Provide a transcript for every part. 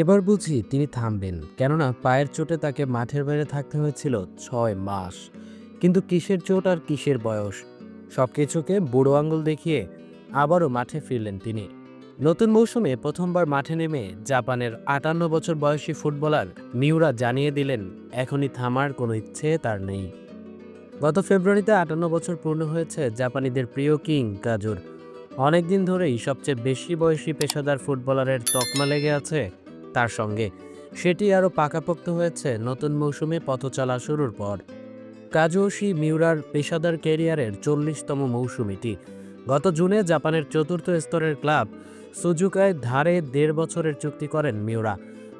এবার বুঝি তিনি থামবেন, কেননা পায়ের চোটে তাকে মাঠের বাইরে থাকতে হয়েছিল ছয় মাস। কিন্তু কিসের চোট আর কিসের বয়স? সব কিছুকে বুড়ো আঙুল দেখিয়ে আবারও মাঠে ফিরলেন তিনি। নতুন মৌসুমে প্রথমবার মাঠে নেমে জাপানের আটান্ন বছর বয়সী ফুটবলার মিউরা জানিয়ে দিলেন, এখনই থামার কোনো ইচ্ছে তার নেই। গত ফেব্রুয়ারিতে আটান্ন বছর পূর্ণ হয়েছে জাপানিদের প্রিয় কিং কাজুর অনেকদিন ধরেই সবচেয়ে বেশি বয়সী পেশাদার ফুটবলারের তকমা লেগে আছে তার সঙ্গে। সেটি আরও পাকাপোক্ত হয়েছে নতুন মৌসুমে পথ চলা শুরুর পর। কাজুওশি মিউরার পেশাদার ক্যারিয়ারের চল্লিশতম মৌসুম এটি গত জুনে জাপানের চতুর্থ স্তরের ক্লাব সুজুকায় ধারে দেড় বছরের চুক্তি করেন মিউরা।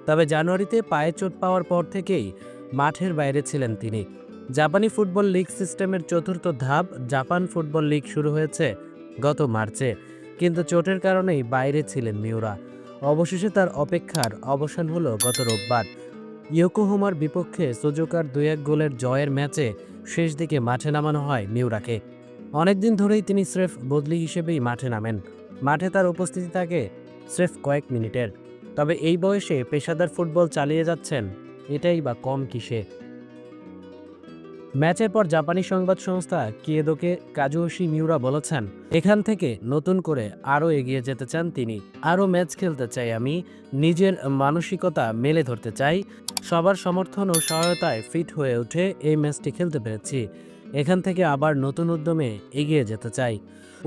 তবে জানুয়ারিতে পায়ে চোট পাওয়ার পর থেকেই মাঠের বাইরে ছিলেন তিনি। জাপানি ফুটবল লিগ সিস্টেমের চতুর্থ ধাপ জাপান ফুটবল লিগ শুরু হয়েছে গত মার্চে। কিন্তু চোটের কারণেই বাইরে ছিলেন মিউরা। অবশেষে তার অপেক্ষার অবসান হলো গত রোববার। ইয়োকোহোমার বিপক্ষে সুজুকার দুই এক গোলের জয়ের ম্যাচে শেষ দিকে মাঠে নামানো হয় মিউরাকে। অনেকদিন ধরেই তিনি স্রেফ বদলি হিসেবেই মাঠে নামেন। মাঠে তার উপস্থিতি থাকে স্রেফ কয়েক মিনিটের। তবে এই বয়সে পেশাদার ফুটবল চালিয়ে যাচ্ছেন, এটাই বা কম কিসে। ম্যাচের পর জাপানি সংবাদ সংস্থা কিয়েদোকে কাজুওশি মিউরা বলেছেন, এখান থেকে নতুন করে আরও এগিয়ে যেতে চান তিনি। আরও ম্যাচ খেলতে চাই আমি। নিজের মানসিকতা মেলে ধরতে চাই। সবার সমর্থন ও সহায়তায় ফিট হয়ে উঠে এই ম্যাচটি খেলতে পেরেছি। এখান থেকে আবার নতুন উদ্যমে এগিয়ে যেতে চাই।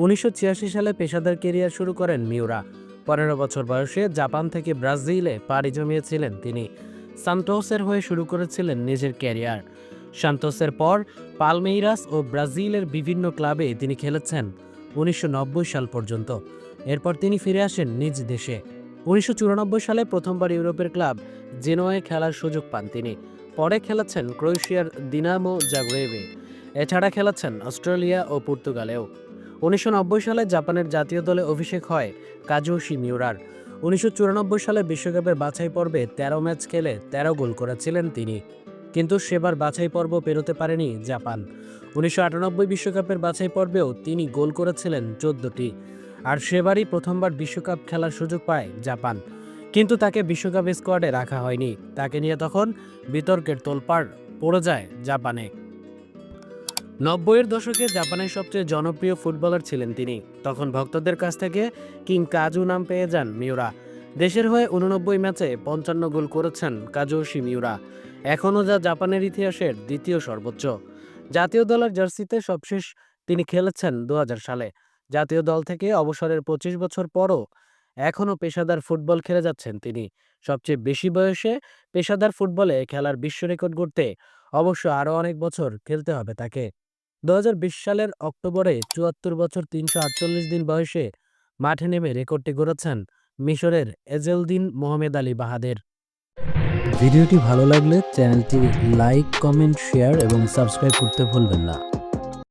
উনিশশো ছিয়াশি সালে পেশাদার কেরিয়ার শুরু করেন মিউরা। পনেরো বছর বয়সে জাপান থেকে ব্রাজিলে পাড়ি জমিয়েছিলেন তিনি। সান্টোসের হয়ে শুরু করেছিলেন নিজের ক্যারিয়ার সান্তোসের পর, পালমেইরাস ও ব্রাজিলের বিভিন্ন ক্লাবে তিনি খেলেছেন, উনিশশো নব্বই সাল পর্যন্ত। এরপর তিনি ফিরে আসেন নিজ দেশে। উনিশশো চুরানব্বই সালে প্রথমবার ইউরোপের ক্লাব জেনোয়ায় খেলার সুযোগ পান তিনি। পরে খেলেছেন ক্রোয়েশিয়ার দিনামো জাগ্রেবে। এছাড়া খেলেছেন অস্ট্রেলিয়া ও পর্তুগালেও। উনিশশো নব্বই সালে জাপানের জাতীয় দলে অভিষেক হয় কাজুশি মিউরার উনিশশো চুরানব্বই সালে বিশ্বকাপের বাছাই পর্বে ১৩ ম্যাচ খেলে ১৩ গোল করেছিলেন তিনি। কিন্তু সেবার বাছাই পর্ব পেরোতে পারেনি জাপান। উনিশশো বিশ্বকাপের বাছাই পর্বেও তিনি গোল করেছিলেন চোদ্দটি, আর সেবারই প্রথমবার বিশ্বকাপ খেলার সুযোগ পায় জাপান। কিন্তু তাকে বিশ্বকাপ স্কোয়াডে রাখা হয়নি। তাকে নিয়ে তখন বিতর্কের তোলপাড় পড়ে যায় জাপানে। নব্বইয়ের দশকে জাপানের সবচেয়ে জনপ্রিয় ফুটবলার ছিলেন তিনি। তখন ভক্তদের কাছ থেকে কিং কাজু নাম পেয়ে যান মিউরা। দেশের হয়ে উননব্বই ম্যাচে পঞ্চান্ন গোল করেছেন কাজুশি মিউরা। এখনও যা জাপানের ইতিহাসের দ্বিতীয় সর্বোচ্চ। জাতীয় দলের জার্সিতে সবশেষ তিনি খেলেছেন দু হাজার সালে। জাতীয় দল থেকে অবসরের পঁচিশ বছর পরও এখনও পেশাদার ফুটবল খেলে যাচ্ছেন তিনি। সবচেয়ে বেশি বয়সে পেশাদার ফুটবলে খেলার বিশ্ব রেকর্ড গড়তে অবশ্য আরও অনেক বছর খেলতে হবে তাকে। দুহাজার বিশ সালের অক্টোবরে চুয়াত্তর বছর তিনশো আটচল্লিশ দিন বয়সে মাঠে নেমে রেকর্ডটি গড়েছেন মিশরের এজেলদিন মোহামেদ আলী বাহাদের। ভিডিওটি ভালো লাগলে চ্যানেলটি লাইক কমেন্ট শেয়ার এবং সাবস্ক্রাইব করতে ভুলবেন না।